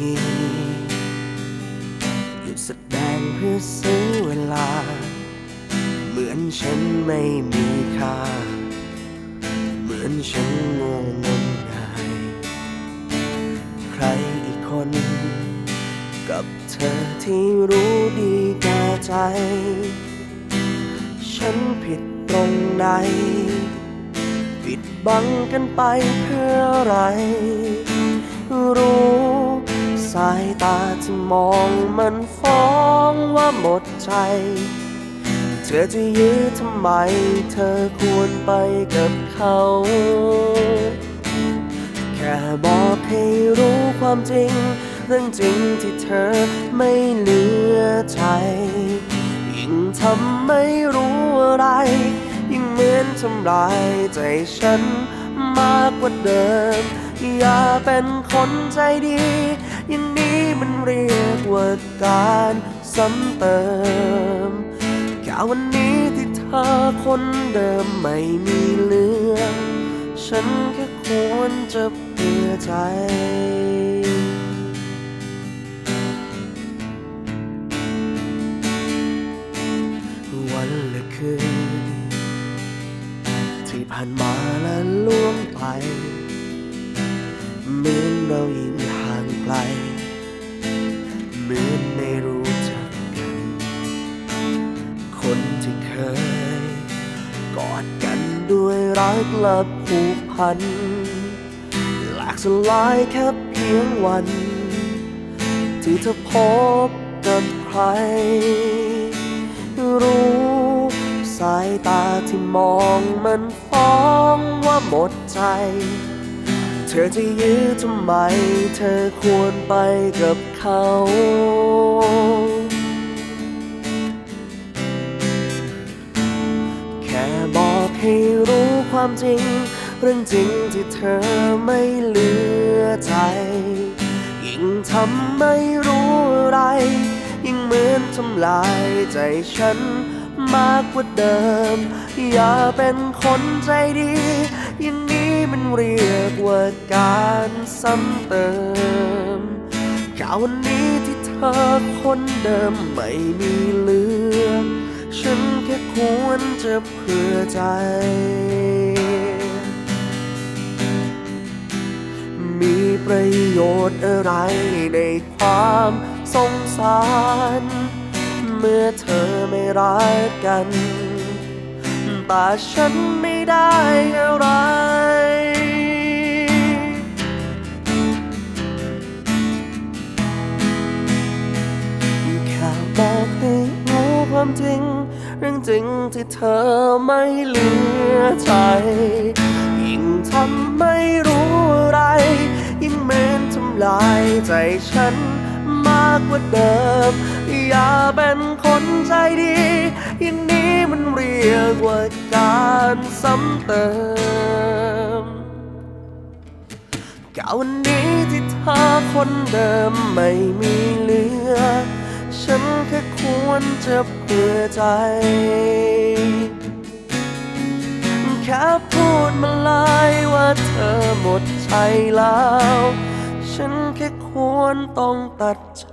ทีหยุดแสดงเพื่อซื้อเวลา เหมือนฉันไม่มีค่า เหมือนฉันงงงมงายใครอีกคน กับเธอที่รู้ดีแก่ใจ ฉันผิดตรงไหนปิดบังกันไปเพื่ออะไร ที่มองมันฟ้องว่าหมดใจ เธอจะยื้อทำไม เธอควรไปกับเขา แค่บอกให้รู้ความจริง เรื่องจริงที่เธอไม่เหลือใจ ยิ่งทำไม่รู้อะไร ยิ่งเหมือนทำร้ายใจฉันมากกว่าเดิม อย่าเป็นคนใจดีย่างนี้ มันเรียกว่าการซ้ำเติมแค่วันนี้ที่เธอคนเดิมไม่มีเหลือฉันแค่ควรจะเพื่อใจวันและคืน ที่ผ่านมาและล่วงไปเหมือนเรายิ่งายกและผูกพันหลกสลายแค่เพียงวัน ที่เธอพบกับใคร รู้สายตาที่มองมันฟ้องว่าหมดใจ เธอจะยื้อทำไม เธอควรไปกับเขา ความจริง เรื่องจริงที่เธอไม่เหลือใจ ยิ่งทำไม่รู้อะไร ยิ่งเหมือนทำลายใจฉันมากกว่าเดิม อย่าเป็นคนใจดีอย่างนี้มันเรียกว่าการซ้ำเติมข่าววันนี้ที่เธอคนเดิมไม่มีเหลือ ฉันแค่ควรจะเพื่อใจ ประโยชน์อะไรในความสงสาร เมื่อเธอไม่รักกัน แต่ฉันไม่ได้อะไร แค่บอกให้รู้ความจริง เรื่องจริงที่เธอไม่เหลือใจ ยิ่งทำ ใจฉันมากกว่าเดิม อย่าเป็นคนใจดีอย่างนี้มันเรียกว่าการซ้ำเติมกาวันนี้ที่เธอคนเดิมไม่มีเหลือ ฉันแค่ควรจะเพื่อใจแค่พูดมาเลยว่าเธอหมดใจแล้ว ฉันแค่ควรต้องตัดใจ